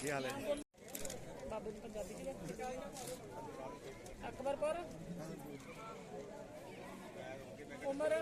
ਕੀ ਹਾਲ। ਹੈ ਬਾਬੇ ਨੂੰ ਪੰਜਾਬੀ ਚ ਅਕਬਰ ਪਰ ਉਮਰ।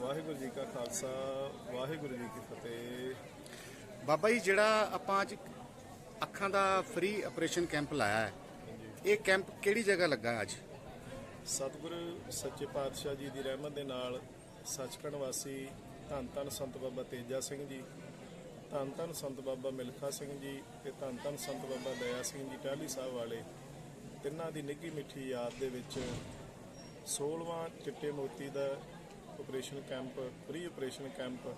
ਵਾਹਿਗੁਰੂ ਜੀ ਕਾ ਖਾਲਸਾ ਵਾਹਿਗੁਰੂ ਜੀ ਕੀ ਫਤਿਹ। ਬਾਬਾ ਜੀ ਜਿਹੜਾ ਆਪਾਂ ਅੱਜ ਅੱਖਾਂ ਦਾ ਫ੍ਰੀ ਆਪਰੇਸ਼ਨ ਕੈਂਪ ਲਾਇਆ ਹੈ ਇਹ ਕੈਂਪ ਕਿਹੜੀ ਜਗ੍ਹਾ ਲੱਗਾ ਅੱਜ? ਸਤਿਗੁਰੂ ਸੱਚੇ ਪਾਤਸ਼ਾਹ ਜੀ ਦੀ ਰਹਿਮਤ ਦੇ ਨਾਲ ਸੱਚਖੰਡ ਵਾਸੀ ਧੰਨ ਧੰਨ ਸੰਤ ਬਾਬਾ ਤੇਜਾ ਸਿੰਘ ਜੀ ਧੰਨ ਧੰਨ ਸੰਤ ਬਾਬਾ ਮਿਲਖਾ ਸਿੰਘ ਜੀ ਤੇ ਧੰਨ ਧੰਨ ਸੰਤ ਬਾਬਾ ਦਇਆ ਸਿੰਘ ਜੀ ਟਾਹਲੀ ਸਾਹਿਬ ਵਾਲੇ ਤਿੰਨਾਂ ਦੀ ਨਿੱਘੀ ਮਿੱਠੀ ਯਾਦ ਦੇ ਵਿੱਚ 16ਵਾਂ ਚਿੱਟੇ ਮੋਤੀ ਦਾ operation camp pre operation camp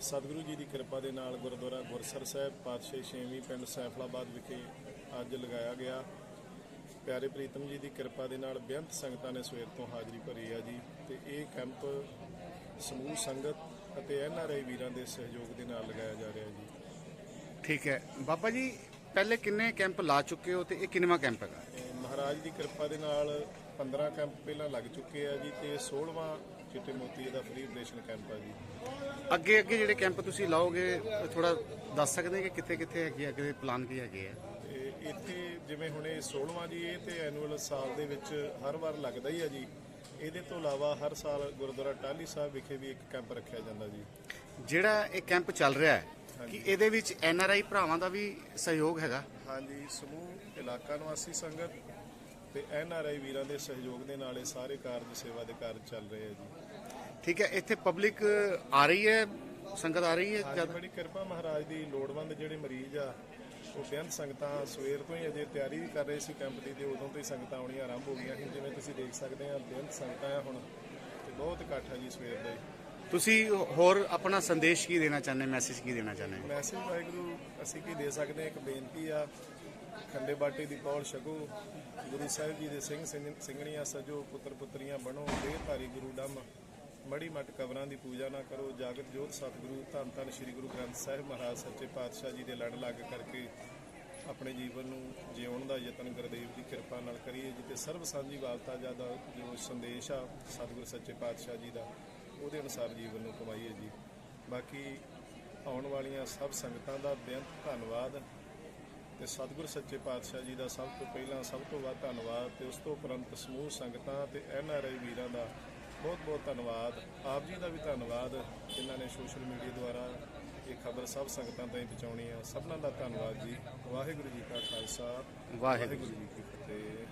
Satguru ji ਦੀ ਕਿਰਪਾ ਦੇ ਨਾਲ ਗੁਰਦੁਆਰਾ ਗੁਰਸਰ ਸਾਹਿਬ, ਪਾਤਸ਼ਾਹੀ ਛੇਵੀਂ ਪਿੰਡ ਸੈਫਲਾਬਾਦ ਵਿਖੇ ਅੱਜ ਲਗਾਇਆ ਗਿਆ। ਪਿਆਰੇ ਪ੍ਰੀਤਮ ਜੀ ਦੀ ਕਿਰਪਾ ਦੇ ਨਾਲ ਬੇਅੰਤ ਸੰਗਤਾਂ ਨੇ ਸਵੇਰ ਤੋਂ ਹਾਜ਼ਰੀ ਭਰੀ ਆ ਜੀ ਤੇ ਇਹ ਕੈਂਪ ਸਮੂਹ ਸੰਗਤ ਅਤੇ ਐਨਆਰਆਈ ਵੀਰਾਂ ਦੇ ਸਹਿਯੋਗ ਦੇ ਨਾਲ ਲਗਾਇਆ ਜਾ ਰਿਹਾ ਜੀ। ਠੀਕ ਹੈ। ਬਾਬਾ ਜੀ ਪਹਿਲੇ ਕਿੰਨੇ ਕੈਂਪ ਲਾ ਚੁੱਕੇ ਹੋ ਤੇ ਇਹ ਕਿੰਨਵਾਂ ਕੈਂਪ ਹੈਗਾ? ਮਹਾਰਾਜ ਦੀ ਕਿਰਪਾ ਦੇ ਨਾਲ 15 ਕੈਂਪ ਪਹਿਲਾਂ ਲੱਗ ਚੁੱਕੇ ਆ ਜੀ ਤੇ 16ਵਾਂ ਚਿੱਟੇ ਮੋਤੀ ਦਾ ਫ੍ਰੀ ਆਪਰੇਸ਼ਨ ਕੈਂਪ ਆ ਜੀ। ਅੱਗੇ ਅੱਗੇ ਜਿਹੜੇ ਕੈਂਪ ਤੁਸੀਂ ਲਾਓਗੇ ਥੋੜਾ ਦੱਸ ਸਕਦੇ ਕਿ ਕਿੱਥੇ ਕਿੱਥੇ ਹੈਗੇ ਆ, ਅੱਗੇ ਪਲਾਨ ਕੀ ਹੈਗੇ ਆ? ਤੇ ਇੱਥੇ ਜਿਵੇਂ ਹੁਣ ਇਹ 16ਵਾਂ ਜੀ ਇਹ ਤੇ ਐਨੂਅਲ ਸਾਲ ਦੇ ਵਿੱਚ ਹਰ ਵਾਰ ਲੱਗਦਾ ਹੀ ਆ ਜੀ। ਇਹਦੇ ਤੋਂ ਇਲਾਵਾ ਹਰ ਸਾਲ ਗੁਰਦੁਆਰਾ ਟਾਹਲੀ ਸਾਹਿਬ ਵਿਖੇ ਵੀ ਇੱਕ ਕੈਂਪ ਰੱਖਿਆ ਜਾਂਦਾ ਜੀ। ਜਿਹੜਾ ਇਹ ਕੈਂਪ ਚੱਲ ਰਿਹਾ ਹੈ ਕਿ ਇਹਦੇ ਵਿੱਚ ਐਨ ਆਰ ਆਈ ਭਰਾਵਾਂ ਦਾ ਵੀ ਸਹਿਯੋਗ ਹੈਗਾ? ਹਾਂਜੀ ਸਮੂਹ ਇਲਾਕਾ ਨਿਵਾਸੀ ਸੰਗਤ ਤੇ ਐਨ ਆਰ ਆਈ ਵੀਰਾਂ ਦੇ ਸਹਿਯੋਗ ਦੇ ਨਾਲ ਇਹ ਸਾਰੇ ਕਾਰਜ ਸੇਵਾ ਦੇ ਕਾਰਜ ਚੱਲ ਰਹੇ ਆ ਜੀ। ਠੀਕ ਹੈ ਇੱਥੇ ਪਬਲਿਕ ਆ ਰਹੀ ਹੈ? ਸੰਗਤ ਆ ਰਹੀ ਹੈ ਜਦ ਬੜੀ ਕਿਰਪਾ ਮਹਾਰਾਜ ਦੀ ਲੋੜਵੰਦ ਜਿਹੜੇ ਮਰੀਜ਼ ਆ ਉਹ ਬੇਅੰਤ ਸੰਗਤਾਂ ਸਵੇਰ ਤੋਂ ਹੀ ਅਜੇ ਤਿਆਰੀ ਵੀ ਕਰ ਰਹੇ ਸੀ ਕੈਂਪ ਦੀ ਤੇ ਉਦੋਂ ਤੋਂ ਹੀ ਸੰਗਤਾਂ ਆਉਣੀਆਂ ਆਰੰਭ ਹੋ ਗਈਆਂ ਸੀ। ਜਿਵੇਂ ਤੁਸੀਂ ਦੇਖ ਸਕਦੇ ਆ ਬੇਅੰਤ ਸੰਗਤਾਂ ਆ ਹੁਣ ਤੇ ਬਹੁਤ ਇਕੱਠ ਆ ਜੀ ਸਵੇਰ ਦਾ। ਹੀ ਤੁਸੀਂ ਹੋਰ ਆਪਣਾ ਸੰਦੇਸ਼ ਕੀ ਦੇਣਾ ਚਾਹੁੰਦੇ ਮੈਸੇਜ ਕੀ ਦੇਣਾ ਚਾਹੁੰਦੇ? ਮੈਸੇਜ ਵਾਹਿਗੁਰੂ, ਅਸੀਂ ਕੀ ਦੇ ਸਕਦੇ ਹਾਂ? ਇੱਕ ਬੇਨਤੀ ਆ, ਖੰਡੇ ਬਾਟੇ ਦੀ ਪੌਲ ਛਕੋ। ਗੁਰੂ ਸਾਹਿਬ ਜੀ ਦੇ ਸਿੰਘ ਸਿੰਘਣੀਆਂ ਸਜੋ, ਪੁੱਤਰ ਪੁੱਤਰੀਆਂ ਬਣੋ ਦੇਹ ਧਾਰੀ ਗੁਰੂ ਡੰਮ। ਮੜੀ ਮਟ ਕਬਰਾਂ ਦੀ ਪੂਜਾ ਨਾ ਕਰੋ, ਜਾਗਤ ਜੋਤ ਸਤਿਗੁਰੂ, ਧੰਨ ਧੰਨ ਸ੍ਰੀ ਗੁਰੂ ਗ੍ਰੰਥ ਸਾਹਿਬ ਮਹਾਰਾਜ, ਸੱਚੇ ਪਾਤਸ਼ਾਹ ਜੀ ਦੇ ਲੜ ਲੱਗ ਕਰਕੇ ਆਪਣੇ ਜੀਵਨ ਨੂੰ ਜਿਉਣ ਦਾ ਯਤਨ ਗੁਰਦੇਵ ਦੀ ਕਿਰਪਾ ਨਾਲ ਕਰੀਏ ਜੀ ਸਰਬ ਸਾਂਝੀ ਵਾਲਤਾ ਜ਼ਿਆਦਾ ਜੋ ਸੰਦੇਸ਼ ਆ, ਸਤਿਗੁਰ ਸੱਚੇ ਪਾਤਸ਼ਾਹ ਜੀ ਦਾ। ਉਹਦੇ ਅਨੁਸਾਰ ਜੀਵਨ ਨੂੰ ਕਮਾਈਏ ਜੀ। ਬਾਕੀ ਆਉਣ ਵਾਲੀਆਂ ਸਭ ਸੰਗਤਾਂ ਦਾ ਬੇਅੰਤ ਧੰਨਵਾਦ ਤੇ ਸਤਿਗੁਰ ਸੱਚੇ ਪਾਤਸ਼ਾਹ ਜੀ ਦਾ ਸਭ ਤੋਂ ਪਹਿਲਾਂ ਸਭ ਤੋਂ ਵੱਧ ਧੰਨਵਾਦ ਤੇ ਉਸ ਤੋਂ ਉਪਰੰਤ ਸਮੂਹ ਸੰਗਤਾਂ ਤੇ ਐਨ ਆਰ ਆਈ ਵੀਰਾਂ ਦਾ ਬਹੁਤ ਬਹੁਤ ਧੰਨਵਾਦ। ਆਪ ਜੀ ਦਾ ਵੀ ਧੰਨਵਾਦ। ਜਿਨ੍ਹਾਂ ਨੇ ਸੋਸ਼ਲ ਮੀਡੀਆ ਦੁਆਰਾ ਇਹ ਖਬਰ ਸਭ ਸੰਗਤਾਂ ਤਾਈਂ ਪਹੁੰਚਾਉਣੀ ਆ। ਸਭਨਾਂ ਦਾ ਧੰਨਵਾਦ ਜੀ। ਵਾਹਿਗੁਰੂ ਜੀ ਕਾ ਖਾਲਸਾ। ਵਾਹਿਗੁਰੂ ਜੀ ਕੀ ਫਤਿਹ।